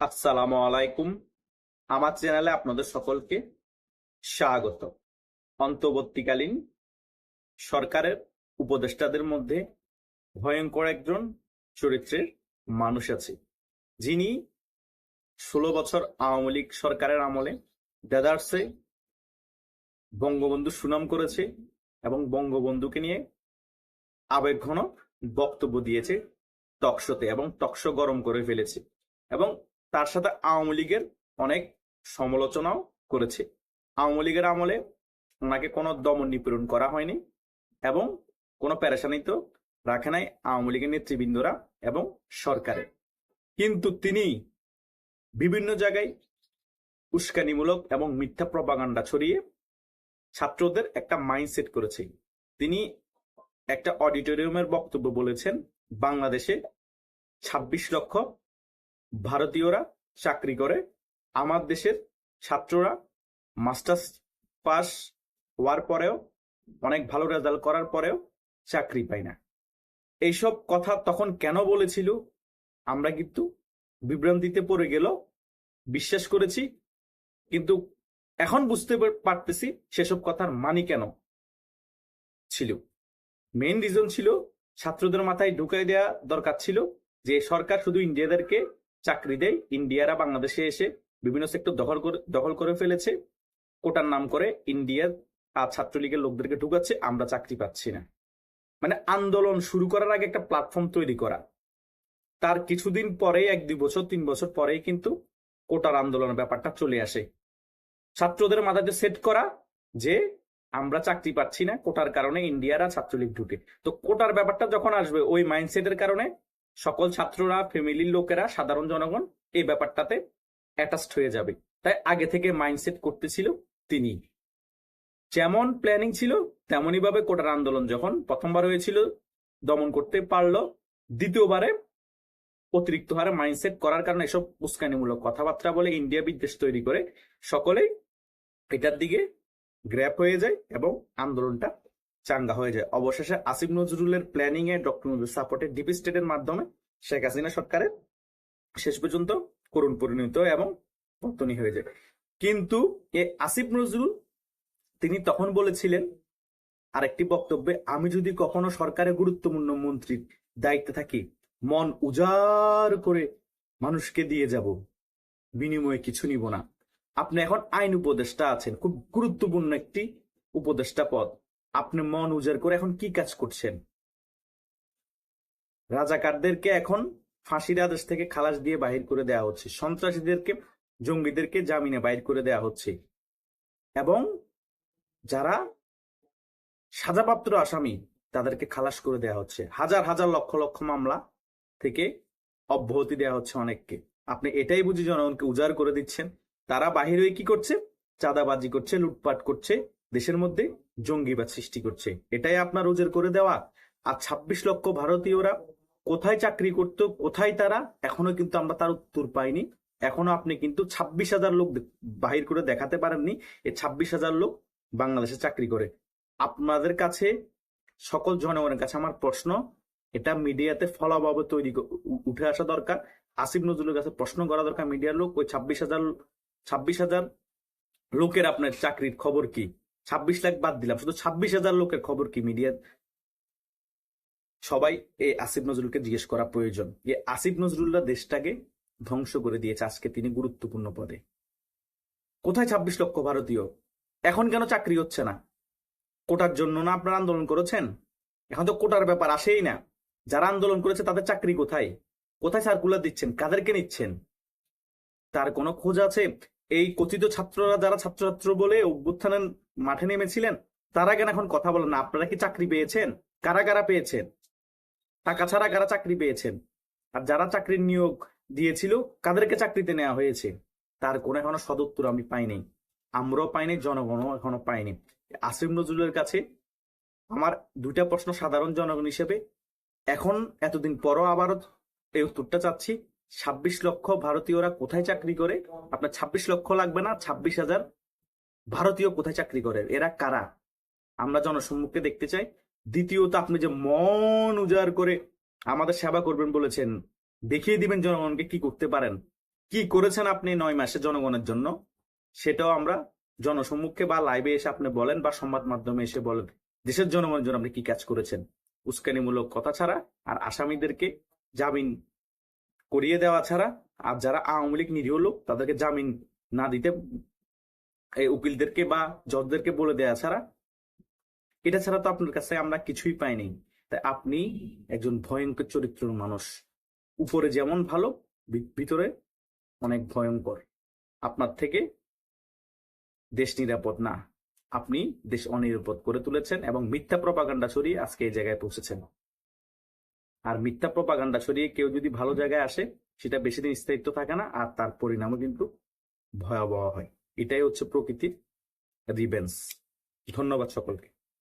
আসসালামু আলাইকুম। আমার চ্যানেলে আপনাদের সকলকে স্বাগত। অন্তর্বর্তীকালীন সরকারের উপদেষ্টাদের মধ্যে ভয়ঙ্কর একজন চরিত্রের মানুষ আছে। যিনি ষোলো বছর আওয়ামী লীগ সরকারের আমলে দেদার্সে বঙ্গবন্ধু সুনাম করেছে এবং বঙ্গবন্ধুকে নিয়ে আবেগঘন বক্তব্য দিয়েছে টকশোতে এবং টকশো গরম করে ফেলেছে এবং তার সাথে আওয়ামী লীগের অনেক সমালোচনাও করেছে। আওয়ামী লীগের আমলে ওনাকে কোনো দমন নিপীড়ন করা হয়নি এবং কোনো প্যারেশানিতেও রাখে নাই আওয়ামী লীগের নেতৃবৃন্দরা এবং সরকারের কিন্তু তিনি বিভিন্ন জায়গায় উস্কানিমূলক এবং মিথ্যা প্রপাগান্ডা ছড়িয়ে ছাত্রদের একটা মাইন্ডসেট করেছে। তিনি একটা অডিটোরিয়ামের বক্তব্য বলেছেন, বাংলাদেশে ছাব্বিশ লক্ষ ভারতীয়রা চাকরি করে, আমার দেশের ছাত্ররা মাস্টার্স পাস হওয়ার পরেও, অনেক ভালো রেজাল্ট করার পরেও চাকরি পায় না। এইসব কথা তখন কেন বলেছিল? আমরা কিন্তু বিভ্রান্তিতে পড়ে গেল, বিশ্বাস করেছি, কিন্তু এখন বুঝতে পারতেছি সেসব কথার মানি কেন ছিল। মেইন রিজন ছিল, ছাত্রদের মাথায় ঢুকাই দেওয়া দরকার ছিল যে সরকার শুধু ইন্ডিয়াদেরকে চাকরি দেয়। ইন্ডিয়ারা বাংলাদেশে এসে বিভিন্ন সেক্টর দখল করে দখল করে ফেলেছে। কোটার নাম করে ইন্ডিয়ার আর ছাত্রলীগের লোকদেরকে ঢুকাচ্ছে, আমরা চাকরি পাচ্ছি না। মানে আন্দোলন শুরু করার আগে একটা প্ল্যাটফর্ম তৈরি করা। তার কিছুদিন পরেই, এক দুই বছর, তিন বছর পরেই কিন্তু কোটার আন্দোলনের ব্যাপারটা চলে আসে। ছাত্রদের মাথাতে সেট করা যে আমরা চাকরি পাচ্ছি না, কোটার কারণে ইন্ডিয়ারা ছাত্রলীগ ঢুকে। তো কোটার ব্যাপারটা যখন আসবে, ওই মাইন্ডসেটের কারণে সকল ছাত্ররা ফ্যামিলির লোকেরা, সাধারণ জনগণ এই ব্যাপারটাতে অ্যাটাচড হয়ে যাবে। তাই আগে থেকে মাইন্ডসেট করতেছিল তিনি। যেমন প্ল্যানিং ছিল তেমনই ভাবে কোটার আন্দোলন যখন প্রথমবার হয়েছিল, দমন করতে পারল, দ্বিতীয়বারে অতিরিক্ত হারে মাইন্ডসেট করার কারণে এসব উস্কানিমূলক কথাবার্তা বলে ইন্ডিয়া বিদ্বেষ তৈরি করে সকলেই এটার দিকে গ্র্যাপ হয়ে যায় এবং আন্দোলনটা চাঙ্গা হয়ে যায়। অবশেষে আসিফ নজরুলের প্ল্যানিং এ ডক্টর নজরুল সাপোর্টে ডিপ স্টেটের মাধ্যমে শেখ হাসিনা সরকারের শেষ পর্যন্ত করুণ পরিণত এবং পতনী হয়ে যায়। কিন্তু এ আসিফ নজরুল, তিনি তখন বলেছিলেন আরেকটি বক্তব্যে, আমি যদি কখনো সরকারের গুরুত্বপূর্ণ মন্ত্রীর দায়িত্বে থাকি, মন উজাড় করে মানুষকে দিয়ে যাব। বিনিময়ে কিছু নিব না। আপনি এখন আইন উপদেষ্টা আছেন। খুব গুরুত্বপূর্ণ একটি উপদেষ্টা পদ। আপনি মন উজাড় করে এখন কি কাজ করছেন? রাজাকারদেরকে এখন ফাঁসির আদেশ থেকে খালাস দিয়ে বাহির করে দেওয়া হচ্ছে। সন্ত্রাসীদেরকে, জঙ্গিদেরকে জামিনে বাহির করে দেওয়া হচ্ছে। এবং যারা সাজাপ্রাপ্ত আসামি, তাদেরকে খালাস করে দেওয়া হচ্ছে। হাজার হাজার লক্ষ লক্ষ মামলা থেকে অব্যাহতি দেওয়া হচ্ছে অনেককে। আপনি এটাই বুঝি জনগণকে উজাড় করে দিচ্ছেন। তারা বাহির হয়ে কি করছে? চাঁদাবাজি করছে, লুটপাট করছে দেশের মধ্যে জঙ্গিবাদ সৃষ্টি করছে। এটাই আপনার উজাড় করে দেওয়া। আর ছাব্বিশ লক্ষ ভারতীয়রা কোথায় চাকরি করত, কোথায় তারা, এখনও কিন্তু আমরা তার উত্তর পাইনি। এখনও আপনি কিন্তু ছাব্বিশ হাজার লোক বাহির করে দেখাতে পারেননি এই ছাব্বিশ হাজার লোক বাংলাদেশে চাকরি করে। আপনাদের কাছে, সকল জনগণের কাছে আমার প্রশ্ন, এটা মিডিয়াতে ফলাভাবে তৈরি উঠে আসা দরকার। আসিফ নজরুলের কাছে প্রশ্ন করা দরকার, মিডিয়ার লোক, ওই ছাব্বিশ হাজার ছাব্বিশ হাজার লোকের আপনার চাকরির খবর কি? ছাব্বিশ লাখ বাদ দিলাম। শুধু ছাব্বিশ হাজার লোকের খবর কি মিডিয়া সবাই এই আসিফ নজরুলকে জিজ্ঞেস করা প্রয়োজন। যে আসিফ নজরুল্লাহ দেশটাকে ধ্বংস করে দিয়েছে, আজকে তিনি গুরুত্বপূর্ণ পদে। কোথায় ছাব্বিশ লক্ষ ভারতীয়? এখন কেন চাকরি হচ্ছে না? কোটার জন্য না আপনারা আন্দোলন করেছেন? এখন তো কোটার ব্যাপার আসেই না। যারা আন্দোলন করেছে, তাদের চাকরি কোথায়? কোথায় সার্কুলার দিচ্ছেন? কাদেরকে নিচ্ছেন? তার কোনো খোঁজ আছে? এই কথিত ছাত্ররা, যারা ছাত্রছাত্র বলে অভ্যুত্থানের মাঠে নেমেছিলেন? তারা কেন এখন কথা বলেন আপনারা কি চাকরি পেয়েছেন? কারা কারা পেয়েছেন? টাকা ছাড়া কারা চাকরি পেয়েছেন? আর যারা চাকরির নিয়োগ দিয়েছিল, কাদেরকে চাকরিতে নেওয়া হয়েছে? তার কোনো এখনও সদুত্তর আমি পাইনি। আমরাও পাইনি, জনগণও এখনও পাইনি। আসিম নজরুলের কাছে আমার দুইটা প্রশ্ন সাধারণ জনগণ হিসেবে। এখন, এতদিন পরও আবারও এই উত্তরটা চাচ্ছি। ছাব্বিশ লক্ষ ভারতীয়রা কোথায় চাকরি করে? আপনার ছাব্বিশ লক্ষ লাগবে না? ছাব্বিশ হাজার ভারতীয় কোথায় চাকরি করে এরা কারা? আমরা জনসম্মুখে দেখতে চাই। দ্বিতীয়ত, আপনি যে মন উজাড় করে আমাদের সেবা করবেন বলেছেন, দেখিয়ে দিবেন জনগণকে কি করতে পারেন। কি করেছেন আপনি নয় মাসে জনগণের জন্য, সেটাও আমরা জনসম্মুখে বা লাইভে এসে আপনি বলেন বা সংবাদ মাধ্যমে এসে বলেন, দেশের জনগণের জন্য আপনি কি কাজ করেছেন? উস্কানিমূলক কথা ছাড়া আর আসামিদেরকে জামিন করিয়ে দেওয়া ছাড়া, আর যারা আওয়ামী লীগ নিরীহ লোক, তাদেরকে জামিন না দিতে এই উকিলদেরকে বা জজদেরকে বলে দেয়া ছাড়া এটা ছাড়া তো আপনার কাছে আমরা কিছুই পাইনি তাই আপনি একজন ভয়ঙ্কর চরিত্রের মানুষ। উপরে যেমন ভালো ভিতরে অনেক ভয়ঙ্কর। আপনার থেকে দেশ নিরাপদ না। আপনি দেশ অনিরাপদ করে তুলেছেন এবং মিথ্যা প্রপাগান্ডা ছড়িয়ে আজকে এই জায়গায় পৌঁছেছেন। আর মিথ্যা প্রপাগান্ডা ছড়িয়ে কেউ যদি ভালো জায়গায় আসে, সেটা বেশি দিন স্থায়িত্ব থাকে না আর তার পরিণামও কিন্তু ভয়াবহ হয়। এটাই হচ্ছে প্রকৃতির রিবেন্স ধন্যবাদ সকলকে।